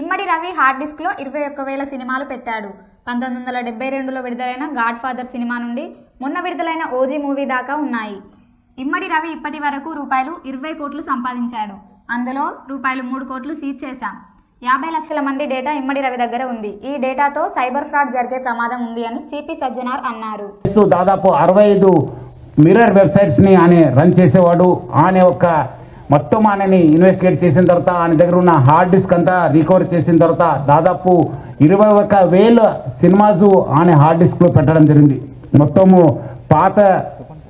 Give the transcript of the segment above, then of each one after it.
ఇమ్మడి Ravi hard డిస్క్లో ఇరవై ఒక్క వేల సినిమాలు పెట్టాడు. పంతొమ్మిది వందల డెబ్బై రెండులో విడుదలైన గాడ్ ఫాదర్ సినిమా నుండి మొన్న విడుదలైన ఓజీ మూవీ దాకా ఉన్నాయి. ఇమ్మడి రవి ఇప్పటి వరకు రూపాయలు ఇరవై కోట్లు సంపాదించాడు. అందులో రూపాయలు మూడు కోట్లు సీజ్ చేశాం. యాభై లక్షల మంది డేటా ఇమ్మడి రవి దగ్గర ఉంది. ఈ డేటాతో సైబర్ ఫ్రాడ్ జరిగే ప్రమాదం ఉంది అని సిపి సజ్జనార్ అన్నారు. దాదాపు అరవై ఐదు మిర్రర్ వెబ్సైట్స్ని ఆయన రన్ చేసేవాడు. ఆయన ఒక మొత్తం ఆయనని ఇన్వెస్టిగేట్ చేసిన తర్వాత ఆయన దగ్గర ఉన్న హార్డ్ డిస్క్ అంతా రికవర్ చేసిన తర్వాత దాదాపు ఇరవై ఒక వేల సినిమాస్ ఆయన హార్డ్ డిస్క్లో పెట్టడం జరిగింది. మొత్తము పాత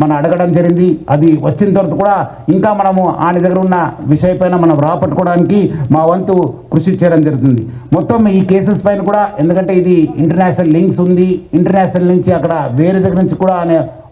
మనం అడగడం జరిగింది. అది వచ్చిన తర్వాత కూడా ఇంకా మనము ఆయన దగ్గర ఉన్న విషయపైన మనం రాపట్టుకోవడానికి మా వంతు కృషి చేయడం జరుగుతుంది. మొత్తం ఈ కేసెస్ పైన కూడా ఎందుకంటే ఇది ఇంటర్నేషనల్ లింక్స్ ఉంది. ఇంటర్నేషనల్ నుంచి అక్కడ వేరే దగ్గర నుంచి కూడా అనే